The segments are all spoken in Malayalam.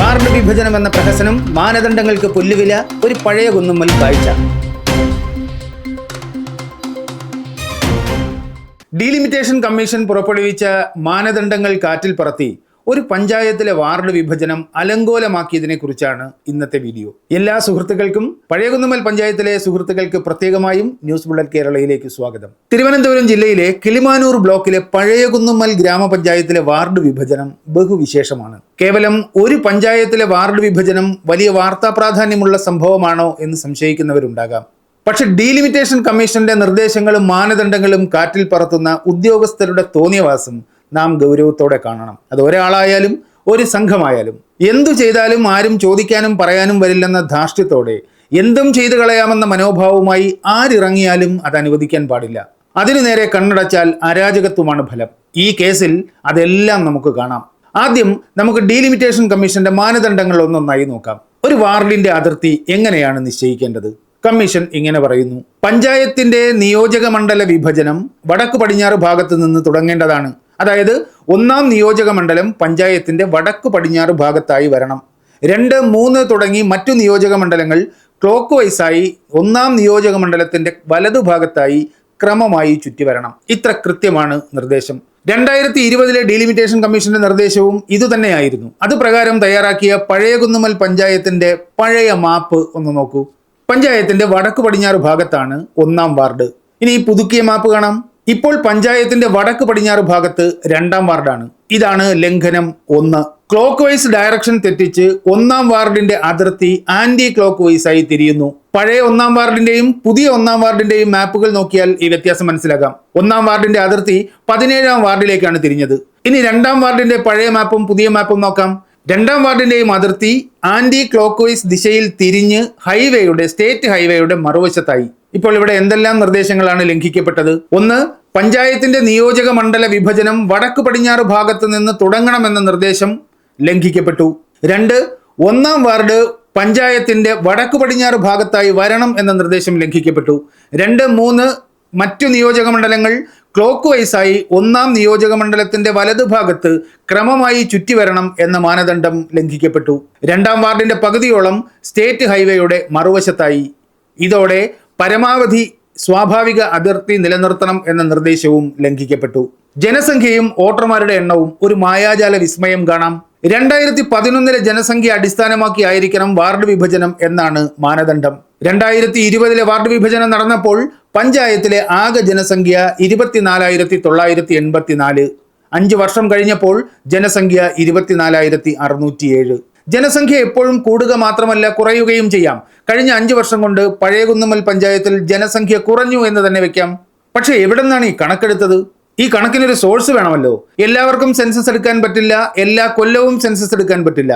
വാർഡ് വിഭജനം എന്ന പ്രഹസനം മാനദണ്ഡങ്ങൾക്ക് പുല്ലുവില ഒരു പഴയ കുന്നുമ്മൽ കാഴ്ച. ഡീലിമിറ്റേഷൻ കമ്മീഷൻ പുറപ്പെടുവിച്ച മാനദണ്ഡങ്ങൾ കാറ്റിൽ പറത്തി. ഒരു പഞ്ചായത്തിലെ വാർഡ് വിഭജനം അലങ്കോലമാക്കിയതിനെ കുറിച്ചാണ് ഇന്നത്തെ വീഡിയോ. എല്ലാ സുഹൃത്തുക്കൾക്കും പഴയകുന്നമൽ പഞ്ചായത്തിലെ സുഹൃത്തുക്കൾക്ക് പ്രത്യേകമായും ന്യൂസ് ബുള്ളറ്റ് കേരളയിലേക്ക് സ്വാഗതം. തിരുവനന്തപുരം ജില്ലയിലെ കിളിമാനൂർ ബ്ലോക്കിലെ പഴയകുന്നുമ്മൽ ഗ്രാമപഞ്ചായത്തിലെ വാർഡ് വിഭജനം ബഹുവിശേഷമാണ്. കേവലം ഒരു പഞ്ചായത്തിലെ വാർഡ് വിഭജനം വലിയ വാർത്താ പ്രാധാന്യമുള്ള സംഭവമാണോ എന്ന് സംശയിക്കുന്നവരുണ്ടാകാം. പക്ഷെ ഡീലിമിറ്റേഷൻ കമ്മീഷന്റെ നിർദ്ദേശങ്ങളും മാനദണ്ഡങ്ങളും കാറ്റിൽ പറത്തുന്ന ഉദ്യോഗസ്ഥരുടെ തോന്നിയവാസം നാം ഗൗരവത്തോടെ കാണണം. അത് ഒരാളായാലും ഒരു സംഘമായാലും. എന്തു ചെയ്താലും ആരും ചോദിക്കാനും പറയാനും വരില്ലെന്ന ധാർഷ്ട്യത്തോടെ എന്തും ചെയ്തു കളയാമെന്ന മനോഭാവവുമായി ആരിറങ്ങിയാലും അത് അനുവദിക്കാൻ പാടില്ല. അതിനു നേരെ കണ്ണടച്ചാൽ അരാജകത്വമാണ് ഫലം. ഈ കേസിൽ അതെല്ലാം നമുക്ക് കാണാം. ആദ്യം നമുക്ക് ഡീലിമിറ്റേഷൻ കമ്മീഷന്റെ മാനദണ്ഡങ്ങൾ ഒന്നൊന്നായി നോക്കാം. ഒരു വാർഡിന്റെ അതിർത്തി എങ്ങനെയാണ് നിശ്ചയിക്കേണ്ടത്? കമ്മീഷൻ ഇങ്ങനെ പറയുന്നു. പഞ്ചായത്തിന്റെ നിയോജക മണ്ഡല വിഭജനം വടക്ക് പടിഞ്ഞാറ് ഭാഗത്ത് നിന്ന് തുടങ്ങേണ്ടതാണ്. അതായത് ഒന്നാം നിയോജക മണ്ഡലം പഞ്ചായത്തിന്റെ വടക്ക് പടിഞ്ഞാറ് ഭാഗത്തായി വരണം. രണ്ട് മൂന്ന് തുടങ്ങി മറ്റു നിയോജക മണ്ഡലങ്ങൾ ക്ലോക്ക് വൈസായി ഒന്നാം നിയോജക വലതു ഭാഗത്തായി ക്രമമായി ചുറ്റി വരണം. ഇത്ര കൃത്യമാണ് നിർദ്ദേശം. രണ്ടായിരത്തി ഇരുപതിലെ ഡീലിമിറ്റേഷൻ കമ്മീഷന്റെ നിർദ്ദേശവും ഇതുതന്നെയായിരുന്നു അത് പ്രകാരം തയ്യാറാക്കിയ പഴയ കുന്നുമൽ പഞ്ചായത്തിന്റെ പഴയ മാപ്പ് ഒന്ന് നോക്കൂ. പഞ്ചായത്തിന്റെ വടക്ക് പടിഞ്ഞാറ് ഭാഗത്താണ് ഒന്നാം വാർഡ്. ഇനി പുതുക്കിയ മാപ്പ് കാണാം. ഇപ്പോൾ പഞ്ചായത്തിന്റെ വടക്ക് പടിഞ്ഞാറ് ഭാഗത്ത് രണ്ടാം വാർഡാണ്. ഇതാണ് ലംഘനം ഒന്ന്. ക്ലോക്ക് വൈസ് ഡയറക്ഷൻ തെറ്റിച്ച് ഒന്നാം വാർഡിന്റെ അതിർത്തി ആന്റി ക്ലോക്ക് വൈസ് ആയി തിരിയുന്നു. പഴയ ഒന്നാം വാർഡിന്റെയും പുതിയ ഒന്നാം വാർഡിന്റെയും മാപ്പുകൾ നോക്കിയാൽ ഈ വ്യത്യാസം മനസ്സിലാക്കാം ഒന്നാം വാർഡിന്റെ അതിർത്തി പതിനേഴാം വാർഡിലേക്കാണ് തിരിഞ്ഞത്. ഇനി രണ്ടാം വാർഡിന്റെ പഴയ മാപ്പും പുതിയ മാപ്പും നോക്കാം. രണ്ടാം വാർഡിന്റെയും അതിർത്തി ആന്റി ക്ലോക്ക് വൈസ് ദിശയിൽ തിരിഞ്ഞ് ഹൈവേയുടെ സ്റ്റേറ്റ് ഹൈവേയുടെ മറുവശത്തായി. ഇപ്പോൾ ഇവിടെ എന്തെല്ലാം നിർദ്ദേശങ്ങളാണ് ലംഘിക്കപ്പെട്ടത്? ഒന്ന് പഞ്ചായത്തിന്റെ നിയോജക മണ്ഡല വിഭജനം വടക്ക് പടിഞ്ഞാറ് ഭാഗത്ത് നിന്ന് തുടങ്ങണമെന്ന നിർദ്ദേശം ലംഘിക്കപ്പെട്ടു. രണ്ട് ഒന്നാം വാർഡ് പഞ്ചായത്തിന്റെ വടക്ക് പടിഞ്ഞാറ് ഭാഗത്തായി വരണം എന്ന നിർദ്ദേശം ലംഘിക്കപ്പെട്ടു. രണ്ട് മൂന്ന് മറ്റു നിയോജക മണ്ഡലങ്ങൾ ക്ലോക്ക് വൈസായി ഒന്നാം നിയോജക മണ്ഡലത്തിന്റെ വലതുഭാഗത്ത് ക്രമമായി ചുറ്റി വരണം എന്ന മാനദണ്ഡം ലംഘിക്കപ്പെട്ടു. രണ്ടാം വാർഡിന്റെ പകുതിയോളം സ്റ്റേറ്റ് ഹൈവേയുടെ മറുവശത്തായി. ഇതോടെ പരമാവധി സ്വാഭാവിക അതിർത്തി നിലനിർത്തണം എന്ന നിർദ്ദേശവും ലംഘിക്കപ്പെട്ടു. ജനസംഖ്യയും വോട്ടർമാരുടെ എണ്ണവും ഒരു മായാജാല വിസ്മയം കാണാം. രണ്ടായിരത്തി പതിനൊന്നിലെ ജനസംഖ്യ അടിസ്ഥാനമാക്കി ആയിരിക്കണം വാർഡ് വിഭജനം എന്നാണ് മാനദണ്ഡം. രണ്ടായിരത്തി ഇരുപതിലെ വാർഡ് വിഭജനം നടന്നപ്പോൾ പഞ്ചായത്തിലെ ആകെ ജനസംഖ്യ ഇരുപത്തിനാലായിരത്തി തൊള്ളായിരത്തി എൺപത്തിനാല് അഞ്ച് വർഷം കഴിഞ്ഞപ്പോൾ ജനസംഖ്യ ഇരുപത്തിനാലായിരത്തി അറുന്നൂറ്റിയേഴ് ജനസംഖ്യ എപ്പോഴും കൂടുക മാത്രമല്ല കുറയുകയും ചെയ്യാം. കഴിഞ്ഞ അഞ്ച് വർഷം കൊണ്ട് പഴയകുന്നമ്മൽ പഞ്ചായത്തിൽ ജനസംഖ്യ കുറഞ്ഞു എന്ന് തന്നെ വെക്കാം. പക്ഷേ എവിടെ നിന്നാണ് ഈ കണക്കെടുത്തത്? ഈ കണക്കിനൊരു സോഴ്സ് വേണമല്ലോ. എല്ലാവർക്കും സെൻസസ് എടുക്കാൻ പറ്റില്ല എല്ലാ കൊല്ലവും സെൻസസ് എടുക്കാൻ പറ്റില്ല.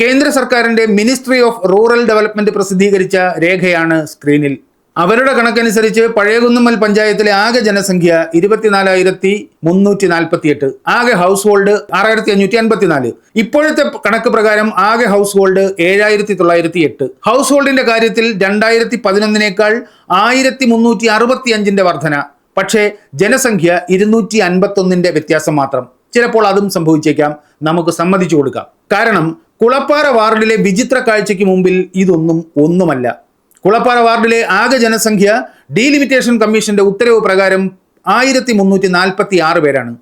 കേന്ദ്ര സർക്കാരിന്റെ മിനിസ്ട്രി ഓഫ് റൂറൽ ഡെവലപ്മെന്റ് പ്രസിദ്ധീകരിച്ച രേഖയാണ് സ്ക്രീനിൽ. അവരുടെ കണക്കനുസരിച്ച് പഴയകുന്നുമ്മൽ പഞ്ചായത്തിലെ ആകെ ജനസംഖ്യ ഇരുപത്തിനാലായിരത്തി മുന്നൂറ്റി നാൽപ്പത്തി എട്ട് ആകെ ഹൗസ് ഹോൾഡ് ആറായിരത്തി അഞ്ഞൂറ്റി അൻപത്തിനാല് ഇപ്പോഴത്തെ കണക്ക് പ്രകാരം ആകെ ഹൗസ് ഹോൾഡ് ഏഴായിരത്തി തൊള്ളായിരത്തി എട്ട് ഹൗസ് ഹോൾഡിന്റെ കാര്യത്തിൽ രണ്ടായിരത്തി പതിനൊന്നിനേക്കാൾ ആയിരത്തി മുന്നൂറ്റി അറുപത്തി അഞ്ചിന്റെ വർധന. പക്ഷേ ജനസംഖ്യ ഇരുന്നൂറ്റി അൻപത്തൊന്നിന്റെ വ്യത്യാസം മാത്രം. ചിലപ്പോൾ അതും സംഭവിച്ചേക്കാം. നമുക്ക് സമ്മതിച്ചു കൊടുക്കാം. കാരണം കുളപ്പാറ വാർഡിലെ വിചിത്ര കാഴ്ചയ്ക്ക് മുമ്പിൽ ഇതൊന്നും ഒന്നുമല്ല. കുളപ്പാറ വാർഡിലെ ആകെ ജനസംഖ്യ ഡീലിമിറ്റേഷൻ കമ്മീഷന്റെ ഉത്തരവ് പ്രകാരം ആയിരത്തി മുന്നൂറ്റി നാൽപ്പത്തി ആറ് പേരാണ്.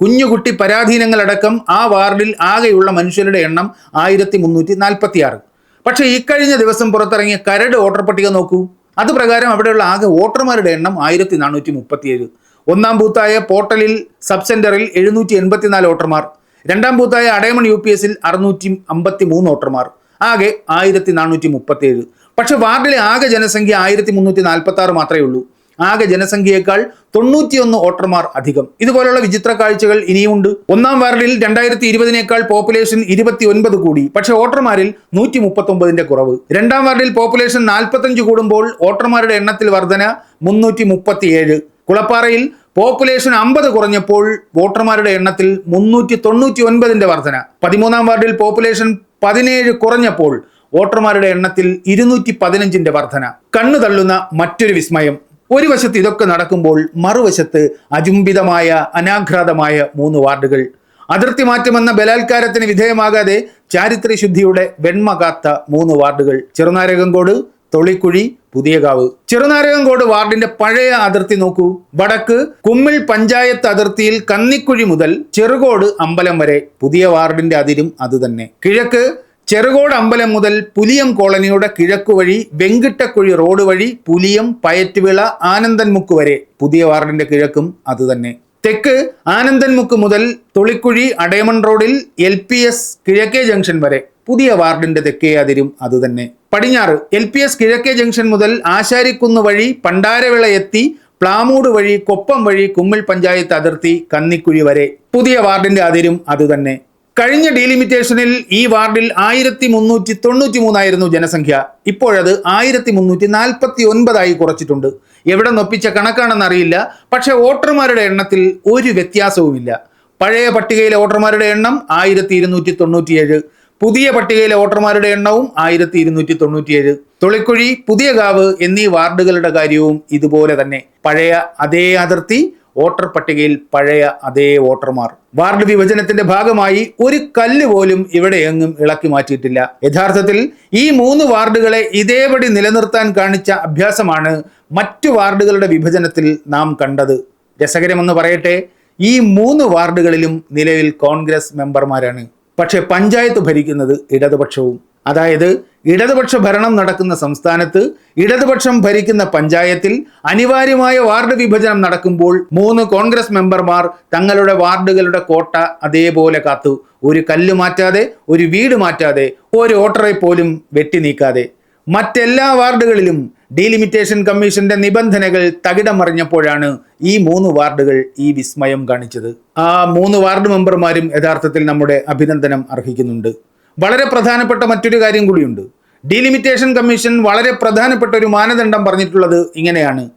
കുഞ്ഞുകുട്ടി പരാധീനങ്ങളടക്കം ആ വാർഡിൽ ആകെയുള്ള മനുഷ്യരുടെ എണ്ണം ആയിരത്തി മുന്നൂറ്റി നാൽപ്പത്തി ആറ് പക്ഷേ ഇക്കഴിഞ്ഞ ദിവസം പുറത്തിറങ്ങിയ കരട് വോട്ടർ പട്ടിക നോക്കൂ. അത് പ്രകാരം അവിടെയുള്ള ആകെ വോട്ടർമാരുടെ എണ്ണം ആയിരത്തി നാനൂറ്റി മുപ്പത്തിയേഴ് ഒന്നാം ബൂത്തായ പോർട്ടലിൽ സബ് സെന്ററിൽ എഴുന്നൂറ്റി എൺപത്തിനാല് വോട്ടർമാർ. രണ്ടാം ബൂത്തായ അടയമൺ യു പി എസിൽ അറുന്നൂറ്റി അമ്പത്തി മൂന്ന് വോട്ടർമാർ. ആകെ ആയിരത്തി നാനൂറ്റി മുപ്പത്തിയേഴ് പക്ഷെ വാർഡിലെ ആകെ ജനസംഖ്യ ആയിരത്തി മുന്നൂറ്റി നാൽപ്പത്തി ആറ് മാത്രമേ ഉള്ളൂ. ആകെ ജനസംഖ്യയേക്കാൾ തൊണ്ണൂറ്റിയൊന്ന് വോട്ടർമാർ അധികം. ഇതുപോലുള്ള വിചിത്ര കാഴ്ചകൾ ഇനിയുമുണ്ട് ഒന്നാം വാർഡിൽ രണ്ടായിരത്തി ഇരുപതിനേക്കാൾ പോപ്പുലേഷൻ ഇരുപത്തി ഒൻപത് കൂടി. പക്ഷേ വോട്ടർമാരിൽ നൂറ്റി മുപ്പത്തി ഒമ്പതിന്റെ കുറവ്. രണ്ടാം വാർഡിൽ പോപ്പുലേഷൻ നാൽപ്പത്തഞ്ച് കൂടുമ്പോൾ വോട്ടർമാരുടെ എണ്ണത്തിൽ വർധന മുന്നൂറ്റി മുപ്പത്തിയേഴ് കുളപ്പാറയിൽ പോപ്പുലേഷൻ അമ്പത് കുറഞ്ഞപ്പോൾ വോട്ടർമാരുടെ എണ്ണത്തിൽ മുന്നൂറ്റി തൊണ്ണൂറ്റി ഒൻപതിന്റെ വർധന. പതിമൂന്നാം വാർഡിൽ പോപ്പുലേഷൻ പതിനേഴ് കുറഞ്ഞപ്പോൾ വോട്ടർമാരുടെ എണ്ണത്തിൽ ഇരുന്നൂറ്റി പതിനഞ്ചിന്റെ വർധന. കണ്ണു തള്ളുന്ന മറ്റൊരു വിസ്മയം. ഒരു വശത്ത് ഇതൊക്കെ നടക്കുമ്പോൾ മറുവശത്ത് അചുംബിതമായ അനാഘ്രാതമായ മൂന്ന് വാർഡുകൾ. അതിർത്തി മാറ്റമെന്ന ബലാത്കാരത്തിന് വിധേയമാകാതെ ചാരിത്രശുദ്ധിയുടെ ശുദ്ധിയുടെ കാത്ത മൂന്ന് വാർഡുകൾ. ചെറുനാരകങ്കോട് തൊളിക്കുഴി പുതിയകാവ് ചെറുനാരകംകോട് വാർഡിന്റെ പഴയ അതിർത്തി നോക്കൂ. വടക്ക് കുമ്മിൽ പഞ്ചായത്ത് അതിർത്തിയിൽ കന്നിക്കുഴി മുതൽ ചെറുകോട് അമ്പലം വരെ. പുതിയ വാർഡിന്റെ അതിരും അതുതന്നെ കിഴക്ക് ചെറുകോട് അമ്പലം മുതൽ പുലിയം കോളനിയുടെ കിഴക്കു വഴി വെങ്കിട്ടക്കുഴി റോഡ് വഴി പുലിയം പയറ്റുവിള ആനന്ദൻമുക്ക് വരെ. പുതിയ വാർഡിന്റെ കിഴക്കും അതുതന്നെ തെക്ക് ആനന്ദൻമുക്ക് മുതൽ തൊളിക്കുഴി അടയമൺ റോഡിൽ എൽ പി എസ് കിഴക്കേ ജംഗ്ഷൻ വരെ. പുതിയ വാർഡിന്റെ തെക്കേ അതിരും അതുതന്നെ. പടിഞ്ഞാറ് എൽ പി എസ് കിഴക്കേ ജംഗ്ഷൻ മുതൽ ആശാരിക്കുന്ന് വഴി പണ്ടാരവിള എത്തി പ്ലാമൂട് വഴി കൊപ്പം വഴി കുമ്മിൾ പഞ്ചായത്ത് അതിർത്തി കന്നിക്കുഴി വരെ. പുതിയ വാർഡിന്റെ അതിരും അതുതന്നെ. കഴിഞ്ഞ ഡീലിമിറ്റേഷനിൽ ഈ വാർഡിൽ ആയിരത്തി മുന്നൂറ്റി തൊണ്ണൂറ്റി മൂന്നായിരുന്നു ജനസംഖ്യ. ഇപ്പോഴത് ആയിരത്തി മുന്നൂറ്റി നാൽപ്പത്തി ഒൻപതായി കുറച്ചിട്ടുണ്ട്. എവിടെ നൊപ്പിച്ച കണക്കാണെന്നറിയില്ല. പക്ഷേ വോട്ടർമാരുടെ എണ്ണത്തിൽ ഒരു വ്യത്യാസവുമില്ല. പഴയ പട്ടികയിലെ വോട്ടർമാരുടെ എണ്ണം ആയിരത്തി ഇരുന്നൂറ്റി തൊണ്ണൂറ്റിയേഴ് പുതിയ പട്ടികയിലെ വോട്ടർമാരുടെ എണ്ണവും ആയിരത്തി ഇരുന്നൂറ്റി തൊണ്ണൂറ്റിയേഴ് തൊളിക്കുഴി പുതിയ കാവ് എന്നീ വാർഡുകളുടെ കാര്യവും ഇതുപോലെ തന്നെ. പഴയ അതേ അതിർത്തി വോട്ടർ പട്ടികയിൽ പഴയ അതേ വോട്ടർമാർ. വാർഡ് വിഭജനത്തിന്റെ ഭാഗമായി ഒരു കല്ല് പോലും ഇവിടെ എങ്ങും ഇളക്കി മാറ്റിയിട്ടില്ല. യഥാർത്ഥത്തിൽ ഈ മൂന്ന് വാർഡുകളെ ഇതേപടി നിലനിർത്താൻ കാണിച്ച അഭ്യാസമാണ് മറ്റു വാർഡുകളുടെ വിഭജനത്തിൽ നാം കണ്ടത്. രസകരമെന്ന് പറയട്ടെ ഈ മൂന്ന് വാർഡുകളിലും നിലവിൽ കോൺഗ്രസ് മെമ്പർമാരാണ്. പക്ഷേ പഞ്ചായത്ത് ഭരിക്കുന്നത് ഇടതുപക്ഷവും. അതായത് ഇടതുപക്ഷ ഭരണം നടക്കുന്ന സംസ്ഥാനത്ത് ഇടതുപക്ഷം ഭരിക്കുന്ന പഞ്ചായത്തിൽ അനിവാര്യമായ വാർഡ് വിഭജനം നടക്കുമ്പോൾ മൂന്ന് കോൺഗ്രസ് മെമ്പർമാർ തങ്ങളുടെ വാർഡുകളുടെ കോട്ട അതേപോലെ കാത്തു. ഒരു കല്ല് മാറ്റാതെ ഒരു വീട് മാറ്റാതെ ഒരു ഓട്ടറെ പോലും വെട്ടി നീക്കാതെ. മറ്റെല്ലാ വാർഡുകളിലും ഡീലിമിറ്റേഷൻ കമ്മീഷന്റെ നിബന്ധനകൾ തകിടം മറിഞ്ഞപ്പോഴാണ് ഈ മൂന്ന് വാർഡുകൾ ഈ വിസ്മയം കാണിച്ചത്. ആ മൂന്ന് വാർഡ് മെമ്പർമാരും യഥാർത്ഥത്തിൽ നമ്മുടെ അഭിനന്ദനം അർഹിക്കുന്നുണ്ട്. വളരെ പ്രധാനപ്പെട്ട മറ്റൊരു കാര്യം കൂടിയുണ്ട്. ഡീലിമിറ്റേഷൻ കമ്മീഷൻ വളരെ പ്രധാനപ്പെട്ട ഒരു മാനദണ്ഡം പറഞ്ഞിട്ടുള്ളത് ഇങ്ങനെയാണ്.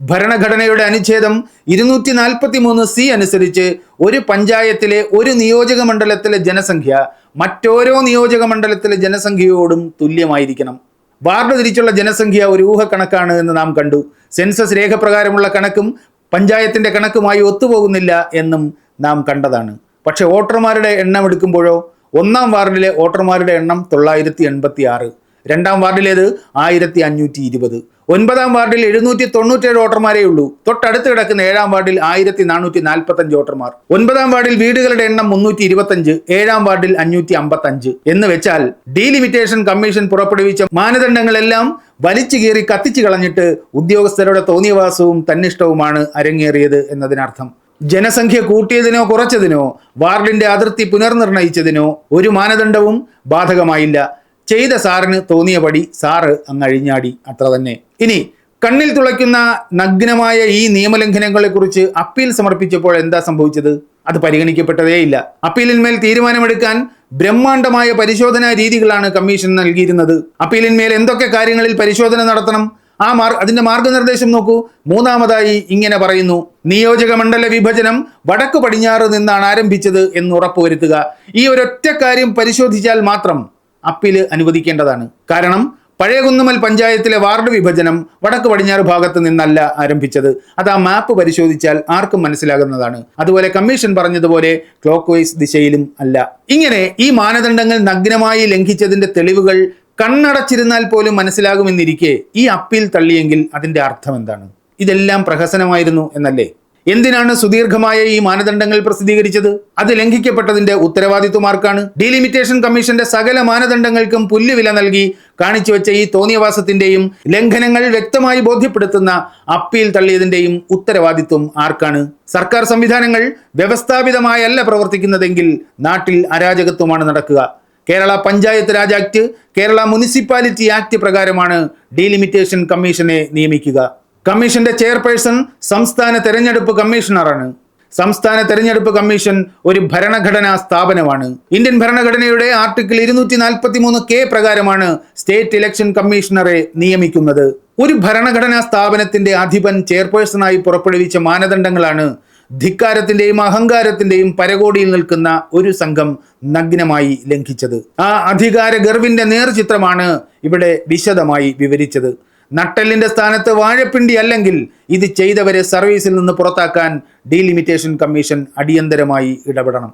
ഭരണഘടനയുടെ അനുച്ഛേദം ഇരുന്നൂറ്റി നാൽപ്പത്തി മൂന്ന് സി അനുസരിച്ച് ഒരു പഞ്ചായത്തിലെ ഒരു നിയോജക മണ്ഡലത്തിലെ ജനസംഖ്യ മറ്റോരോ നിയോജക മണ്ഡലത്തിലെ ജനസംഖ്യയോടും തുല്യമായിരിക്കണം. വാർഡ് തിരിച്ചുള്ള ജനസംഖ്യ ഒരു ഊഹക്കണക്കാണ് എന്ന് നാം കണ്ടു. സെൻസസ് രേഖപ്രകാരമുള്ള കണക്കും പഞ്ചായത്തിന്റെ കണക്കുമായി ഒത്തുപോകുന്നില്ല എന്നും നാം കണ്ടതാണ്. പക്ഷേ വോട്ടർമാരുടെ എണ്ണം എടുക്കുമ്പോഴോ ഒന്നാം വാർഡിലെ വോട്ടർമാരുടെ എണ്ണം തൊള്ളായിരത്തി എൺപത്തി ആറ് രണ്ടാം വാർഡിലേത് ആയിരത്തി അഞ്ഞൂറ്റി ഇരുപത്. ഒൻപതാം വാർഡിൽ എഴുന്നൂറ്റി തൊണ്ണൂറ്റേഴ് വോട്ടർമാരേ ഉള്ളൂ. തൊട്ടടുത്ത് കിടക്കുന്ന ഏഴാം വാർഡിൽ ആയിരത്തി നാനൂറ്റി നാൽപ്പത്തഞ്ച് വോട്ടർമാർ. ഒൻപതാം വാർഡിൽ വീടുകളുടെ എണ്ണം മുന്നൂറ്റി ഇരുപത്തഞ്ച് ഏഴാം വാർഡിൽ അഞ്ഞൂറ്റി അമ്പത്തഞ്ച്. എന്ന് വെച്ചാൽ ഡീലിമിറ്റേഷൻ കമ്മീഷൻ പുറപ്പെടുവിച്ച മാനദണ്ഡങ്ങളെല്ലാം വലിച്ചു കീറി കത്തിച്ചു കളഞ്ഞിട്ട് ഉദ്യോഗസ്ഥരുടെ തോന്നിയവാസവും തന്നിഷ്ടവുമാണ് അരങ്ങേറിയത് എന്നതിനർത്ഥം. ജനസംഖ്യ കൂട്ടിയതിനോ കുറച്ചതിനോ വാർഡിന്റെ അതിർത്തി പുനർനിർണയിച്ചതിനോ ഒരു മാനദണ്ഡവും ബാധകമായില്ല. ചെയ്ത സാറിന് തോന്നിയപടി സാറ് അങ്ങ് അഴിഞ്ഞാടി. അത്ര തന്നെ. ഇനി കണ്ണിൽ തുളയ്ക്കുന്ന നഗ്നമായ ഈ നിയമലംഘനങ്ങളെ കുറിച്ച് അപ്പീൽ സമർപ്പിച്ചപ്പോൾ എന്താ സംഭവിച്ചത്? അത് പരിഗണിക്കപ്പെട്ടതേയില്ല അപ്പീലിന്മേൽ തീരുമാനമെടുക്കാൻ ബ്രഹ്മാണ്ഡമായ പരിശോധനാ രീതികളാണ് കമ്മീഷൻ നൽകിയിരുന്നത്. അപ്പീലിന്മേൽ എന്തൊക്കെ കാര്യങ്ങളിൽ പരിശോധന നടത്തണം? ആ മാർ അതിന്റെ മാർഗനിർദ്ദേശം നോക്കൂ. മൂന്നാമതായി ഇങ്ങനെ പറയുന്നു. നിയോജക മണ്ഡല വിഭജനം വടക്കു പടിഞ്ഞാറ് നിന്നാണ് ആരംഭിച്ചത് എന്ന് ഉറപ്പുവരുത്തുക. ഈ ഒരൊറ്റ കാര്യം പരിശോധിച്ചാൽ മാത്രം അപ്പീൽ അനുവദിക്കേണ്ടതാണ്. കാരണം പഴയ കുന്നുമൽ പഞ്ചായത്തിലെ വാർഡ് വിഭജനം വടക്ക് പടിഞ്ഞാറ് ഭാഗത്ത് നിന്നല്ല ആരംഭിച്ചത്. അത് ആ മാപ്പ് പരിശോധിച്ചാൽ ആർക്കും മനസ്സിലാകുന്നതാണ്. അതുപോലെ കമ്മീഷൻ പറഞ്ഞതുപോലെ ക്ലോക്ക് വൈസ് ദിശയിലും അല്ല. ഇങ്ങനെ ഈ മാനദണ്ഡങ്ങൾ നഗ്നമായി ലംഘിച്ചതിന്റെ തെളിവുകൾ കണ്ണടച്ചിരുന്നാൽ പോലും മനസ്സിലാകുമെന്നിരിക്കെ ഈ അപ്പീൽ തള്ളിയെങ്കിൽ അതിന്റെ അർത്ഥം എന്താണ്? ഇതെല്ലാം പ്രഹസനമായിരുന്നു എന്നല്ലേ? എന്തിനാണ് സുദീർഘമായ ഈ മാനദണ്ഡങ്ങൾ പ്രസിദ്ധീകരിച്ചത്? അത് ലംഘിക്കപ്പെട്ടതിന്റെ ഉത്തരവാദിത്വമാർക്കാണ്. ഡീലിമിറ്റേഷൻ കമ്മീഷന്റെ സകല മാനദണ്ഡങ്ങൾക്കും പുല്ലുവില നൽകി കാണിച്ചുവെച്ച ഈ തോന്നിയവാസത്തിന്റെയും ലംഘനങ്ങൾ വ്യക്തമായി ബോധ്യപ്പെടുത്തുന്ന അപ്പീൽ തള്ളിയതിന്റെയും ഉത്തരവാദിത്വം ആർക്കാണ്? സർക്കാർ സംവിധാനങ്ങൾ വ്യവസ്ഥാപിതമായല്ല പ്രവർത്തിക്കുന്നതെങ്കിൽ നാട്ടിൽ അരാജകത്വമാണ് നടക്കുക. Kerala panchayat raj act Kerala municipality act പ്രകാരമാണ് ഡീലിമിറ്റേഷൻ കമ്മീഷനെ നിയമിക്കുക. കമ്മീഷന്റെ ചെയർപേഴ്സൺ സംസ്ഥാന തെരഞ്ഞെടുപ്പ് കമ്മീഷണറാണ്. സംസ്ഥാന തെരഞ്ഞെടുപ്പ് കമ്മീഷൻ ഒരു ഭരണഘടനാ സ്ഥാപനമാണ്. ഇന്ത്യൻ ഭരണഘടനയുടെ ആർട്ടിക്കിൾ ഇരുന്നൂറ്റി നാൽപ്പത്തി മൂന്ന് കെ പ്രകാരമാണ് സ്റ്റേറ്റ് ഇലക്ഷൻ കമ്മീഷണറെ നിയമിക്കുന്നത്. ഒരു ഭരണഘടനാ സ്ഥാപനത്തിന്റെ അധിപൻ ചെയർപേഴ്സണായി പുറപ്പെടുവിച്ച മാനദണ്ഡങ്ങളാണ് ധിക്കാരത്തിന്റെയും അഹങ്കാരത്തിന്റെയും പരകോടിയിൽ നിൽക്കുന്ന ഒരു സംഘം നഗ്നമായി ലംഘിച്ചത്. ആ അധികാര ഗർവിന്റെ നേർചിത്രമാണ് ഇവിടെ വിശദമായി വിവരിച്ചത്. നട്ടെല്ലിന്റെ സ്ഥാനത്ത് വാഴപ്പിണ്ടി അല്ലെങ്കിൽ ഇത് ചെയ്തവരെ സർവീസിൽ നിന്ന് പുറത്താക്കാൻ ഡീലിമിറ്റേഷൻ കമ്മീഷൻ അടിയന്തരമായി ഇടപെടണം.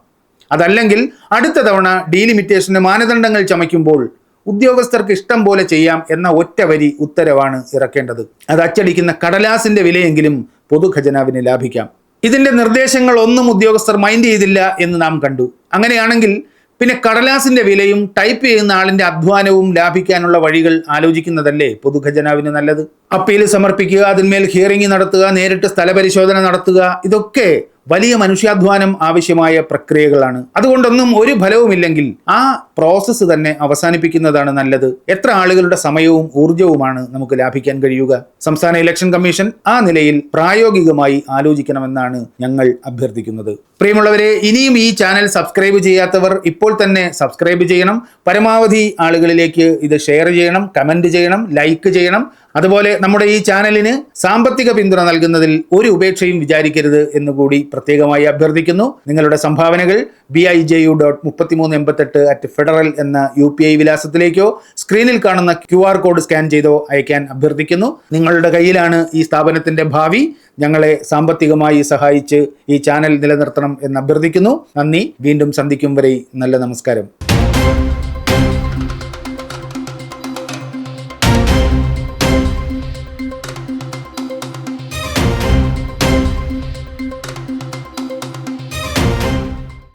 അതല്ലെങ്കിൽ അടുത്ത തവണ ഡീലിമിറ്റേഷന് മാനദണ്ഡങ്ങൾ ചമയ്ക്കുമ്പോൾ ഉദ്യോഗസ്ഥർക്ക് ഇഷ്ടം പോലെ ചെയ്യാം എന്ന ഒറ്റ വരി ഉത്തരവാണ് ഇറക്കേണ്ടത്. അത് അച്ചടിക്കുന്ന കടലാസിന്റെ വിലയെങ്കിലും പൊതുഖജനാവിന് ലാഭിക്കാം. ഇതിന്റെ നിർദ്ദേശങ്ങൾ ഒന്നും ഉദ്യോഗസ്ഥർ മൈൻഡ് ചെയ്തില്ല എന്ന് നാം കണ്ടു. അങ്ങനെയാണെങ്കിൽ പിന്നെ കടലാസിന്റെ വിലയും ടൈപ്പ് ചെയ്യുന്ന ആളിന്റെ അധ്വാനവും ലാഭിക്കാനുള്ള വഴികൾ ആലോചിക്കുന്നതല്ലേ പൊതുഖജനാവിന് നല്ലത്? അപ്പീൽ സമർപ്പിക്കുക അതിന്മേൽ ഹിയറിംഗ് നടത്തുക നേരിട്ട് സ്ഥലപരിശോധന നടത്തുക ഇതൊക്കെ വലിയ മനുഷ്യാധ്വാനം ആവശ്യമായ പ്രക്രിയകളാണ്. അതുകൊണ്ടൊന്നും ഒരു ഫലവുമില്ലെങ്കിൽ ആ പ്രോസസ്സ് തന്നെ അവസാനിപ്പിക്കുന്നതാണ് നല്ലത്. എത്ര ആളുകളുടെ സമയവും ഊർജവുമാണ് നമുക്ക് ലാഭിക്കാൻ കഴിയുക. സംസ്ഥാന ഇലക്ഷൻ കമ്മീഷൻ ആ നിലയിൽ പ്രായോഗികമായി ആലോചിക്കണമെന്നാണ് ഞങ്ങൾ അഭ്യർത്ഥിക്കുന്നത്. പ്രിയമുള്ളവരെ ഇനിയും ഈ ചാനൽ സബ്സ്ക്രൈബ് ചെയ്യാത്തവർ ഇപ്പോൾ തന്നെ സബ്സ്ക്രൈബ് ചെയ്യണം. പരമാവധി ആളുകളിലേക്ക് ഇത് ഷെയർ ചെയ്യണം കമന്റ് ചെയ്യണം ലൈക്ക് ചെയ്യണം. അതുപോലെ നമ്മുടെ ഈ ചാനലിന് സാമ്പത്തിക പിന്തുണ നൽകുന്നതിൽ ഒരു ഉപേക്ഷയും വിചാരിക്കരുത് എന്നുകൂടി പ്രത്യേകമായി അഭ്യർത്ഥിക്കുന്നു. നിങ്ങളുടെ സംഭാവനകൾ B I J U dot മുപ്പത്തിമൂന്ന് എൺപത്തെട്ട് അറ്റ് ഫെഡറൽ എന്ന യു പി ഐ വിലാസത്തിലേക്കോ സ്ക്രീനിൽ കാണുന്ന ക്യു ആർ കോഡ് സ്കാൻ ചെയ്തോ അയക്കാൻ അഭ്യർത്ഥിക്കുന്നു. നിങ്ങളുടെ കയ്യിലാണ് ഈ സ്ഥാപനത്തിന്റെ ഭാവി. ഞങ്ങളെ സാമ്പത്തികമായി സഹായിച്ച് ഈ ചാനൽ നിലനിർത്തണം എന്ന് അഭ്യർത്ഥിക്കുന്നു. നന്ദി. വീണ്ടും സന്ധിക്കും വരെ നല്ല നമസ്കാരം.